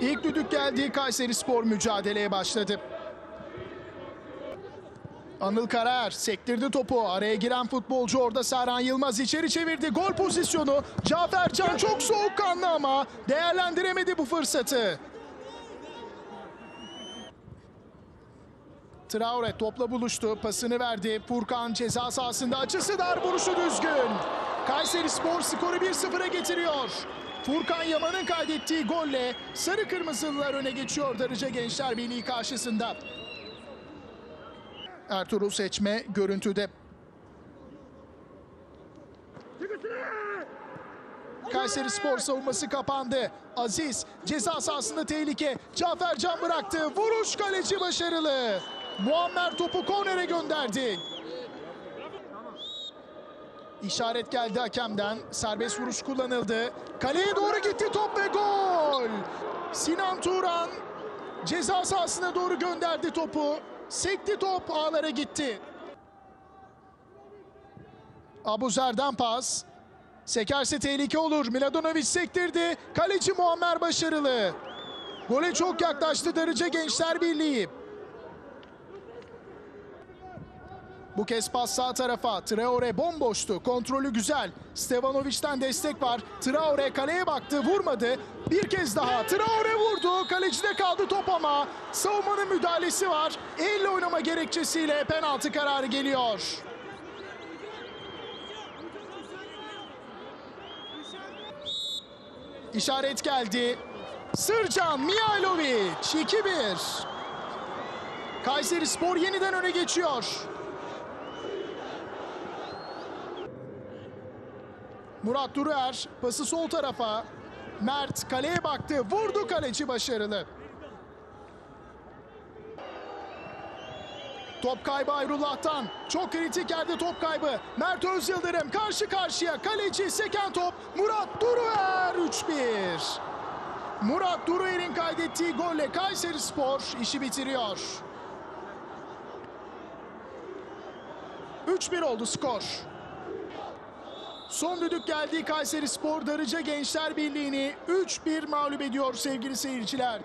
İlk düdük geldi Kayseri Spor mücadeleye başladı. Anıl Karaer sektirdi topu. Araya giren futbolcu orada Serhan Yılmaz içeri çevirdi. Gol pozisyonu. Cafer Can çok soğukkanlı ama değerlendiremedi bu fırsatı. Traore topla buluştu. Pasını verdi. Furkan ceza sahasında açısı dar vuruşu düzgün. Kayseri Spor skoru 1-0'a getiriyor. Furkan Yaman'ın kaydettiği golle Sarı Kırmızılılar öne geçiyor Darıca Gençler Birliği karşısında. Ertuğrul Seçme görüntüde. Kayseri Spor savunması kapandı. Aziz ceza sahasında tehlike. Cafer Can bıraktı. Vuruş kaleci başarılı. Muammer topu kornere gönderdi. İşaret geldi hakemden. Serbest vuruş kullanıldı. Kaleye doğru gitti top ve gol. Sinan Turan ceza sahasına doğru gönderdi topu. Sekti top ağlara gitti. Abuzer'den pas. Sekerse tehlike olur. Miladinovic sektirdi. Kaleci Muammer başarılı. Gole çok yaklaştı Darıca Gençler Birliği. Bu kez pas sağ tarafa. Traore bomboştu. Kontrolü güzel. Stevanovic'den destek var. Traore kaleye baktı. Vurmadı. Bir kez daha. Traore vurdu. Kalecide kaldı top ama. Savunmanın müdahalesi var. Elle oynama gerekçesiyle penaltı kararı geliyor. İşaret geldi. Sırcan Mihailovic 2-1. Kayseri Spor yeniden öne geçiyor. Murat Duruer pası sol tarafa. Mert kaleye baktı. Vurdu kaleci başarılı. Top kaybı Ayrullah'tan. Çok kritik yerde top kaybı. Mert Özyıldırım karşı karşıya. Kaleci seken top. Murat Duruer 3-1. Murat Duruer'in kaydettiği golle Kayseri Spor işi bitiriyor. 3-1 oldu skor. Son düdük geldi Kayseri Spor Darıca Gençler Birliği'ni 3-1 mağlup ediyor sevgili seyirciler.